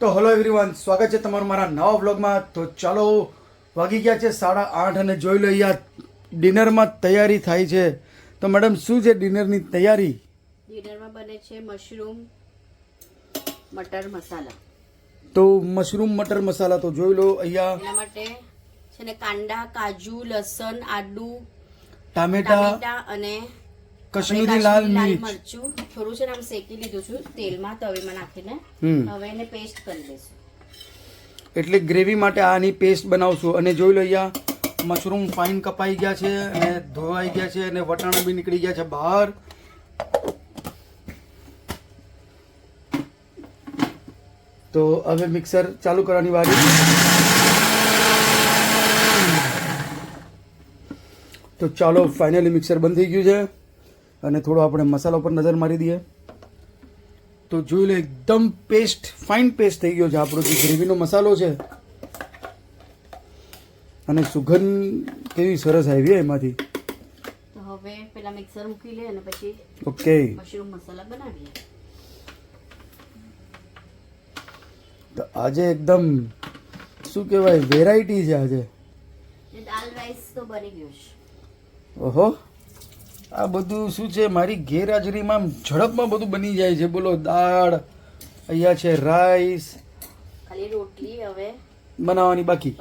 તો hello everyone સ્વાગત છે તમારું મારા નવા વ્લોગમાં તો ચાલો વાગી ગયા છે સાડા આઠ અને જોઈ લો અહીંયા ડિનરમાં તૈયારી થાય છે. તો મેડમ શું છે ડિનરની તૈયારી? ડિનરમાં બને છે મશરૂમ મટર મસાલા. તો મશરૂમ મટર મસાલા તો જોઈ લો અહીંયા. એના માટે છે ને કાંદા કાજુ લસણ આદુ ટામેટા. ટામેટા અને કશ્મીરી લાલ મિર્ચ. થોડું છે ને આમ શેકી લીધું છું તેલમાં તવેમાં નાખીને. હવે એને પેસ્ટ કરી દઈશું એટલે ગ્રેવી માટે આની પેસ્ટ બનાવશું. અને જોઈ લો અહીંયા મશરૂમ ફાઇન કપાઈ ગયા છે અને ધોવાઈ ગયા છે અને વટાણા બી નીકળી ગયા છે બહાર. તો હવે મિક્સર ચાલુ કરવાની વારી. તો ચાલો ફાઇનલી મિક્સર બંધ થઈ ગયું છે. અને થોડો આપણે મસાલા ઉપર નજર મારી દઈએ. તો જોઈ લો એકદમ પેસ્ટ ફાઇન પેસ્ટ થઈ ગયો છે આપણો જે ગ્રેવીનો મસાલો છે. અને સુગંધ કેવી સરસ આવી એમાંથી. તો હવે પેલા મિક્સર મૂકી લે અને પછી ઓકે. મશરૂમ મસાલા બનાવીએ. તો આજે એકદમ શું કહેવાય વેરાયટી છે આજે. દાલ રાઈસ તો બની ગયો છે. ઓહો. આ બધું શું છે? મારી ગેરહાજરીમાં આમ ઝડપમાં બધું બની જાય છે. બોલો દાળ અહીંયા છે રાઈસ ખાલી રોટલી હવે. બનાવવાની બાકી?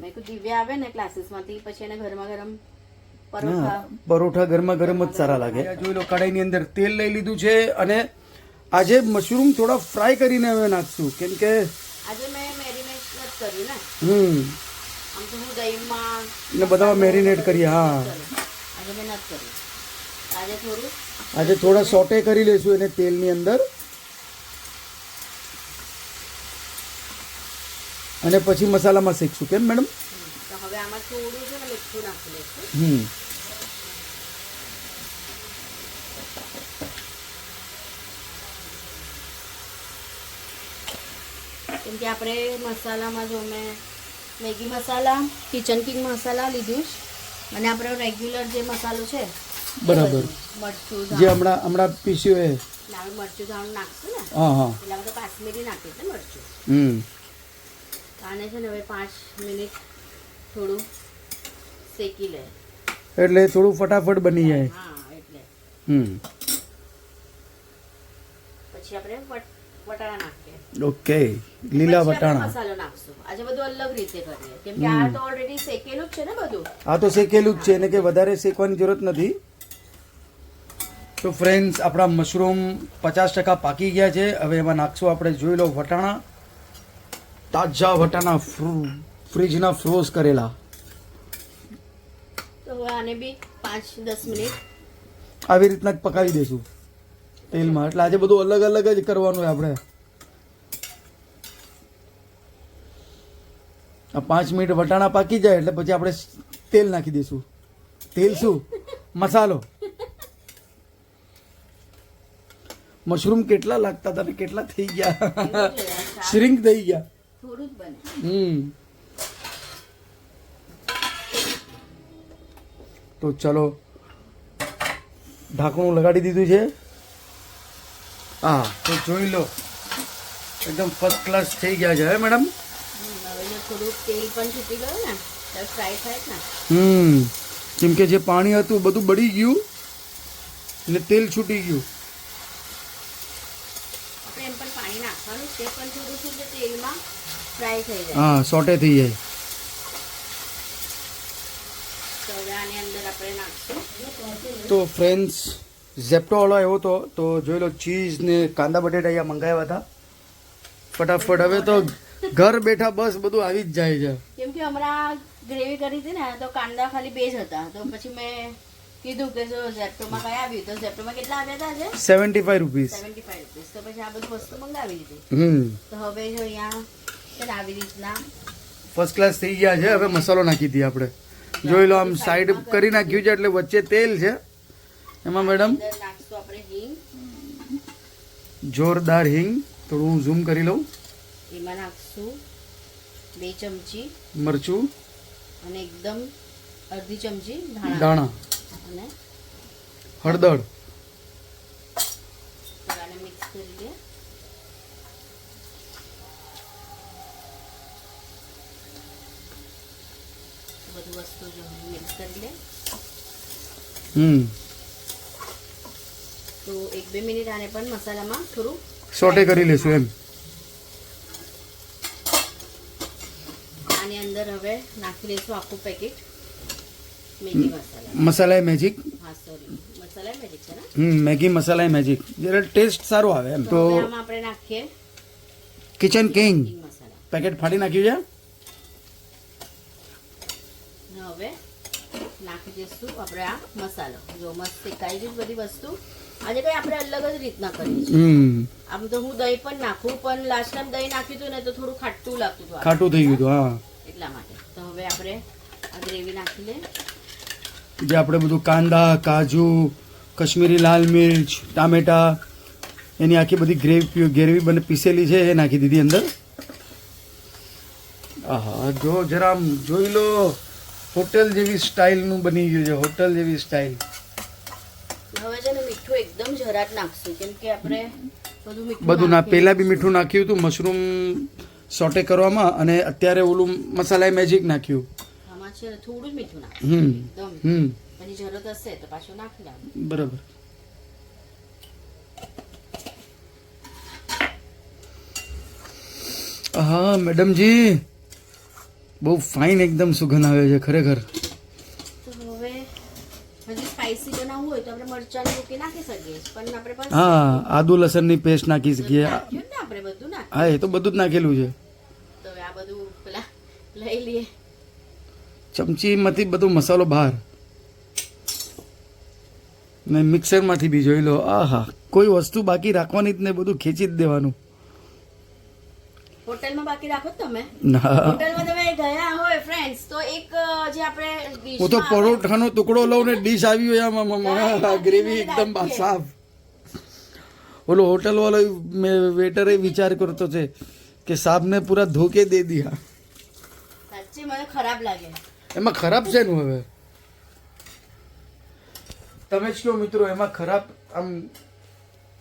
મેં દિવ્યા આવે ને ક્લાસીસમાંથી પછી એને ગરમા ગરમ હા, પરોઠા પરોઠા ગરમા ગરમ જ સારા લાગે. જોઈ લો કઢાઈની અંદર તેલ લઈ લીધું છે અને આજે મશરૂમ થોડા ફ્રાય કરીને હવે નાખશું. કેમ કે આજે મેં મેરિનેટ કર્યું ને. હમ. આમ તો હું દહીંમાં ને બધામાં મેરિનેટ કરી હા. આજે મેં નથી કર્યું. આજે થોડું આજે થોડા સોટે કરી લઈશું એને તેલની અંદર. અને પછી મસાલામાં શેકશું કેમ મેડમ? હવે આમાં થોડું છે ને મીઠું નાખી લઈશું હમ. કેમ કે આપણે મસાલામાં જો મેં Maggi masala Kitchen King masala લીધું અને આપણો રેગ્યુલર જે મસાલો છે બરાબર. જે હમણાં હમણાં પીસ્યું એ. મરચું ધાણ નાખશું ને? હા હા. એટલે આપણે કાશ્મીરી નાખીએ છે મરચું. હમ. આને છે ને હવે પાંચ મિનિટ થોડું શેકી લે. એટલે થોડું ફટાફટ બની જાય. હા એટલે. હમ. પછી આપણે વટાણા નાખીએ. ઓકે. લીલા વટાણા. મસાલો નાખશું. આજે બધું અલગ રીતે કરીએ. કેમ કે આ તો ઓલરેડી શેકેલું જ છે ને બધું. આ તો શેકેલું જ છે. એને કે વધારે શેકવાની જરૂરત નથી. તો ફ્રેન્ડ્સ આપણા મશરૂમ પચાસ ટકા પાકી ગયા છે. હવે એમાં નાખશું આપણે જોઈ લો વટાણા. તાજા વટાણા ફ્રુ- ફ્રીજના ફ્રોઝ કરેલા. આવી રીતના જ પકાવી દઈશું તેલમાં. એટલે આજે બધું અલગ અલગ જ કરવાનું હોય આપણે. આ પાંચ મિનિટ વટાણા પાકી જાય એટલે પછી આપણે તેલ નાખી દઈશું તેલ શું? મસાલો. મશરૂમ કેટલા લાગતા હતા કેટલા થઈ ગયા? શ્રિંક થઈ ગયા. હમ. તો ચલો ઢાંકણું લગાડી દીધું છે. હા તો જોઈ લો. એકદમ ફર્સ્ટ ક્લાસ થઈ ગયા છે હે મેડમ હમ, કેમ કે જે પાણી હતું બધું બળી ગયું. ને તેલ છૂટી ગયું આપણે એમ પણ પાણી નાખવાનું પણ થોડું શું તેલમાં ફ્રાય થઈ જાય. હા સોટે થઈ જાય. તો ફ્રેન્ડ્સ ઝેપ્ટો વાળો આવ્યો હતો તો જોઈ લો ચીઝ ને કાંદા બટેટા અહીંયા મંગાવ્યા હતા. ફટાફટ હવે તો ઘર બેઠા બસ બધું આવી જ જાય છે. કેમ કે હમણાં ગ્રેવી કરી હતી ને તો કાંદા ખાલી બે જ હતા. તો પછી મેં કીધું કે જો ઝેપ્ટોમાં કઈ આવ્યું તો ઝેપ્ટોમાં કેટલા આવ્યા હતા આજે? Seventy five rupees seventy five rupees તો પછી આ બધું વસ્તુ મંગાવી દીધી હમ. તો હવે જો અહીંયા છે આવી રીતના ફર્સ્ટ ક્લાસ થઈ ગયા છે. હવે મસાલો નાખી દઈએ આપણે. જોઈ લો આમ સાઈડ કરી નાખ્યું છે એટલે વચ્ચે તેલ છે. એમાં મેડમ જોરદાર હિંગ. થોડું હું ઝૂમ કરી લઉં. એમાં નાખશું બે ચમચી. મરચું. અને એકદમ અડધી ચમચી ધાણા. અને હળદર. આને મિક્સ કરી દે બધું વસ્તુ જો મિક્સ કરી લે. હમ. તો એક બે મિનિટ આને પણ મસાલામાં થોડું સોટે કરી લેશું એમ. આની અંદર હવે નાખી લઈશું આખું packet Maggi masala masala magic Maggi masala magic જરા ટેસ્ટ સારો આવે એમ. તો આપણે નાખીએ કિચન કિંગ પેકેટ ફાડી નાખ્યું છે? હવે નાખી દઈશું આપણે આ મસાલો. જો મસ્ત શેકાઈ ગઈ બધી વસ્તુ. આજે કઈ આપણે અલગ જ રીતના કરીએ આમ તો હું દહીં પણ નાખું પણ લાસ્ટ ટાઈમ દહીં નાખ્યું હતું ને તો થોડું ખાટું લાગતું હતું ખાટું થઈ ગયું હતું હા. એટલા માટે. તો હવે આપણે આ ગ્રેવી નાખી લે જે આપણે બધું કાંદા કાજુ કશ્મીરી લાલ મિર્ચ ટામેટા એની આખી બધી ગ્રેવી ગ્રેવી બને પીસેલી છે એ નાખી દીધી અંદર. આહા જો જરા જોઈ લો હોટેલ જેવી સ્ટાઇલનું બની ગયું છે હોટેલ જેવી સ્ટાઇલ. હવે છે ને મીઠું એકદમ જરાટ નાખશું કેમ કે આપણે બધું બધું ના પહેલાં બી મીઠું નાખ્યું હતું મશરૂમ સોટે કરવામાં અને અત્યારે ઓલું મસાલા મેજિક નાખ્યું. છે થોડું મીઠું નાખ. હમ. હમ. જરૂરત હશે તો પાછું નાખી દેવાનું. બરાબર. હા મેડમજી. બહુ ફાઇન એકદમ સુગંધ આવે છે ખરેખર. હા આદુ લસણની પેસ્ટ નાખી શકીએ. ને હા એ તો બધું જ નાખેલું છે. તો આ બધું લઈ લઈએ. ચમચીમાંથી બધો મસાલો બહાર. ને મિક્સરમાંથી બી જોઈ લો. આહા કોઈ વસ્તુ બાકી રાખવાની જ ને બધું ખેંચી જ દેવાનું. હોટલમાં બાકી રાખો તમે. હોટલમાં તમે ગયા હોય ફ્રેન્ડ્સ તો એક જે આપણે હું તો પરોઠાનો ટુકડો લઉં ને ડીશ આવી હોય આમાં ગ્રેવી એકદમ સાફ. ઓલો હોટલ વાળો મેં વેટરે વિચાર કરતો છે કે સાબને પૂરા ધોકે દે દિયા. સાચી મને ખરાબ લાગે. એમાં ખરાબ છે નું હવે? તમે જ કહો મિત્રો એમાં ખરાબ આમ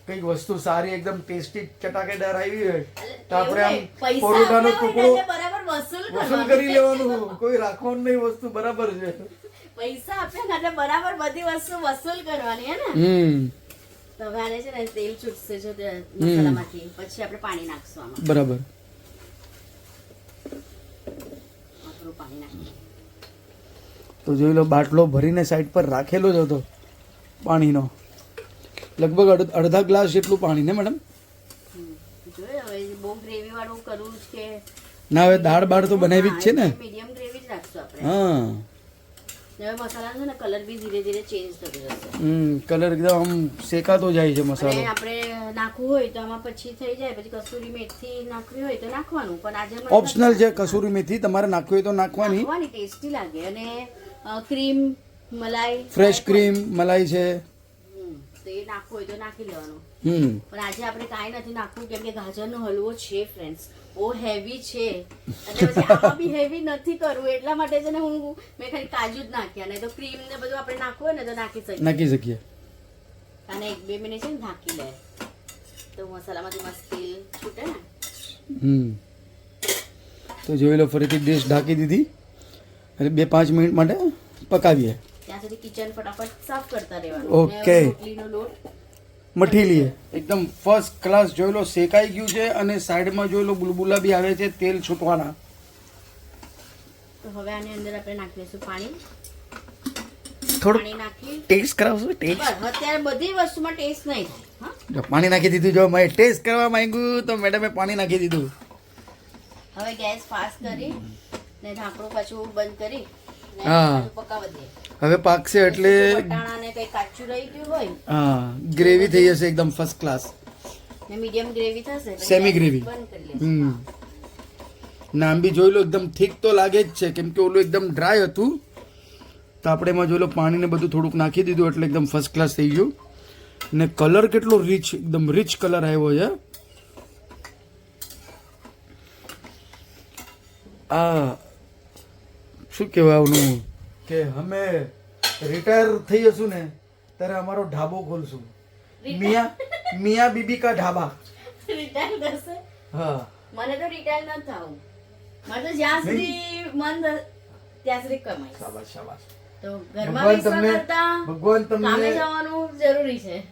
કંઈક વસ્તુ સારી એકદમ ટેસ્ટી ચટાકેદાર આવી હોય તો આપણે આમ પરોઠાનો ટુકડો વસૂલ કરી લેવાનું કોઈ રાખવાનું નહીં વસ્તુ બરાબર છે. પૈસા આપ્યા ને એટલે બરાબર બધી વસ્તુ વસૂલ કરવાની હે ને? હમ. તો છે ને તેલ છૂટશે જો તે મસાલામાંથી. પછી આપણે પાણી નાખશું આમાં. બરાબર. આપણું પાણી નાખીએ. તો જોઈ લો બાટલો ભરીને સાઈડ પર રાખેલો જ હતો પાણીનો. લગભગ અડધા ગ્લાસ જેટલું પાણી ને મેડમ ના હવે દાળ બાળ તો બનાવી જ છે ને. હા મસાલાનો કલર બી ધીરે ધીરે ચેન્જ થતો હમ કલર એકદમ આમ શેકાતો જાય છે મસાલો. આપણે નાખવું હોય તો આમાં પછી થઈ જાય પછી કસૂરી મેથી નાખવી હોય તો નાખવાનું. પણ આજે ઓપ્શનલ છે કસૂરી મેથી તમારે નાખવી હોય તો નાખવાની. નાખવાની ટેસ્ટી લાગે. અને ક્રીમ મલાઈ ફ્રેશ ક્રીમ મલાઈ છે. તો એ નાખવું હોય તો નાખી લેવાનું. પણ આજે આપણે કાંઈ નથી નાખવું કેમ કે ગાજરનો હલવો છે ફ્રેન્ડ્સ બહુ હેવી છે. એટલે બી હેવી નથી કરવું એટલા માટે છે ને હું મેં ખાલી કાજુ જ નાખ્યા. નહીં તો ક્રીમ ને બધું આપણે નાખવું હોય ને તો નાખી શકીએ. નાખી શકીએ. અને એક બે મિનિટ છે ને ઢાંકી લે. તો મસાલામાંથી મસ્ત તેલ છૂટે ને. હમ. તો જોઈ લો ફરીથી ડીશ ઢાંકી દીધી. અને બે પાંચ મિનિટ માટે પકાવીએ. ત્યાં સુધી કિચન ફટાફટ સાફ કરતા રહેવાનું. Okay. રોટલીનો લોટ. મઠી લઈએ એકદમ ફર્સ્ટ ક્લાસ જોઈ લો શેકાઈ ગયું છે અને સાઈડમાં જોઈ લો બુલબુલા બી આવે છે તેલ છૂટવાના. તો હવે આની અંદર આપણે નાખીશું પાણી. થોડું પાણી નાખી. ટેસ્ટ કરાવશું? ટેસ્ટ અત્યારે બધી વસ્તુમાં ટેસ્ટ નહીં. થાય પાણી નાખી દીધું. જો મેં ટેસ્ટ કરવા માંગ્યું તો મેડમે પાણી નાખી દીધું. હવે ગેસ ફાસ્ટ કરી. ને ઢાંકણું પાછું બંધ કરી હા. પકાવવા દે હવે પાકશે એટલે વટાણા કઈ કાચું રહી ગયું હોય હા ગ્રેવી થઈ જશે એકદમ ફર્સ્ટ ક્લાસ ને મીડિયમ ગ્રેવી થશે સેમી લેશું. હમ. નામ બી જોઈ લો એકદમ ઠીક તો લાગે જ છે કેમ કે ઓલું એકદમ ડ્રાય હતું. તો આપણે એમાં જોઈ લો પાણીને બધું થોડુંક નાખી દીધું એટલે એકદમ ફર્સ્ટ ક્લાસ થઈ ગયું. ને કલર કેટલો રીચ એકદમ રીચ કલર આવ્યો છે. આ શું કહેવાનું કે અમે રિટાયર થઈ જશું ને ત્યારે અમારો ઢાબો ખોલશું. મિયા મિયા બીબી કા ઢાબા. રિટાયર થશે? હા. મને તો રિટાયર ન થવું. મને તો જ્યાં સુધી મન ત્યાં સુધી કમાઈ શાબાશ શાબાશ. તો ઘરમાં ભગવાન તમને કરતા ભગવાન કામે જવાનું જરૂરી છે.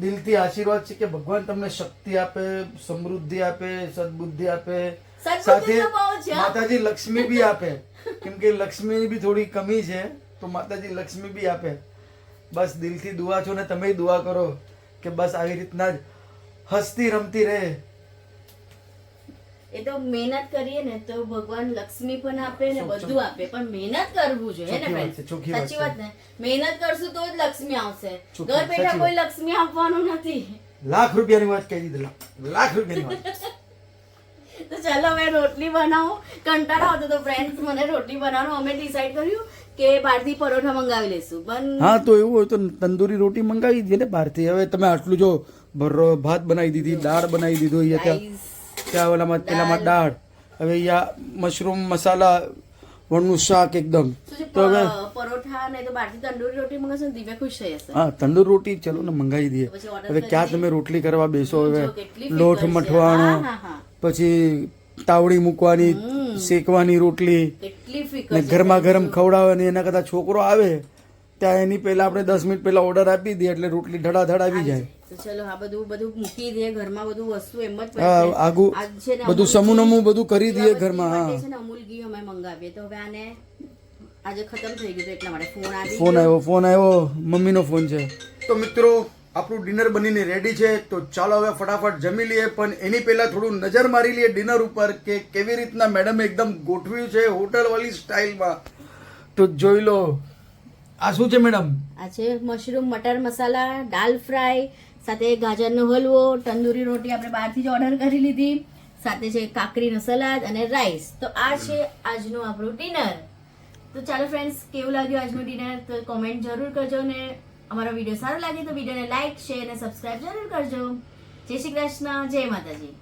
દિલથી આશીર્વાદ છે કે ભગવાન તમને શક્તિ આપે સમૃદ્ધિ આપે સદબુદ્ધિ આપે સાથે. માતાજી લક્ષ્મી બી આપે. કેમ કે લક્ષ્મીની બી થોડી કમી છે તો માતાજી લક્ષ્મી બી આપે. બસ દિલથી દુઆ છો ને તમે દુઆ કરો કે બસ આવી રીતના જ હસતી રમતી રહે. એ તો મહેનત કરીએ ને તો ભગવાન લક્ષ્મી પણ આપે ને બધું આપે પણ મહેનત કરવું જોઈએ ને સાચી વાત ને? મહેનત કરશું તો જ લક્ષ્મી આવશે. ઘર બેઠા કોઈ લક્ષ્મી આપવાનું નથી. લાખ રૂપિયાની વાત કહી દીધી લાખ. લાખ રૂપિયાની વાત. તો ચાલો હવે રોટલી બનાવો. કંટાળો આવતો તો ફ્રેન્ડ્સ મને રોટલી બનાવવાનું અમે ડિસાઈડ કર્યું કે બહારથી પરોઠા મંગાવી લેશું પણ હા તો એવું હોય તો તંદૂરી રોટી મંગાવી દીધી ને બહારથી. હવે તમે આટલું જો ભાત બનાવી દીધી દાળ બનાવી દીધો અહીંયા ત્યાં ત્યાં ઓલામાં પેલામાં દાળ. હવે અહીંયા મશરૂમ મસાલા વણનું શાક એકદમ. તો હવે પરોઠા ને તો બહારથી તંદૂરી રોટી મંગાવશો દિવ્ય ખુશ થઈ જશે. હા તંદૂર રોટી ચલો ને મંગાવી દઈએ. હવે ક્યાં તમે રોટલી કરવા બેસો હવે? લોઠ લોટ મઠવાનો. પછી તાવડી મૂકવાની શેકવાની રોટલી કેટલી ફિકર ને છે ગરમા ગરમ ખવડાવવાની એના કરતા છોકરો આવે ત્યાં એની પહેલા આપણે દસ મિનિટ પહેલા ઓર્ડર આપી દઈએ એટલે રોટલી ધડાધડ આવી જાય. ચલો આ બધું બધું મૂકી ઘરમાં બધું વસ્તુ એમ જ. આગું બધું અમૂલ સમૂહ બધું કરી દઈએ ઘરમાં હા. છે ને અમૂલ ઘી અમે મંગાવીએ. તો હવે આને આજે ખતમ થઈ ગયું એટલા માટે. ફોન આવી ફોન આવ્યો ફોન આવ્યો. મમ્મીનો ફોન છે. તો મિત્રો આપણું ડિનર બનીને રેડી છે, તો ચાલો હવે ફટાફટ જમી લઈએ. પણ એની પહેલાં થોડું નજર મારી લઈએ ડિનર ઉપર કે કેવી રીતના મેડમે એકદમ ગોઠવ્યું છે હોટલ વાળી સ્ટાઇલમાં. તો જોઈ લો, આ શું છે મેડમ આ છે મશરૂમ મટર મસાલા, દાલ ફ્રાય, સાથે ગાજરનો હલવો, તંદૂરી રોટી આપણે બહારથી જ ઓર્ડર કરી લીધી. સાથે છે કાકરીનો સલાદ અને રાઈસ તો આ છે આજનું આપણું ડિનર. તો ચાલો ફ્રેન્ડ્સ કેવું લાગ્યું આજનું ડિનર? તો કોમેન્ટ જરૂર કરજો ને. અમારો વીડિયો સારો લાગે તો વિડીયોને લાઈક શેર અને સબસ્ક્રાઇબ જરૂર કરજો. જય શ્રી કૃષ્ણ, જય માતાજી.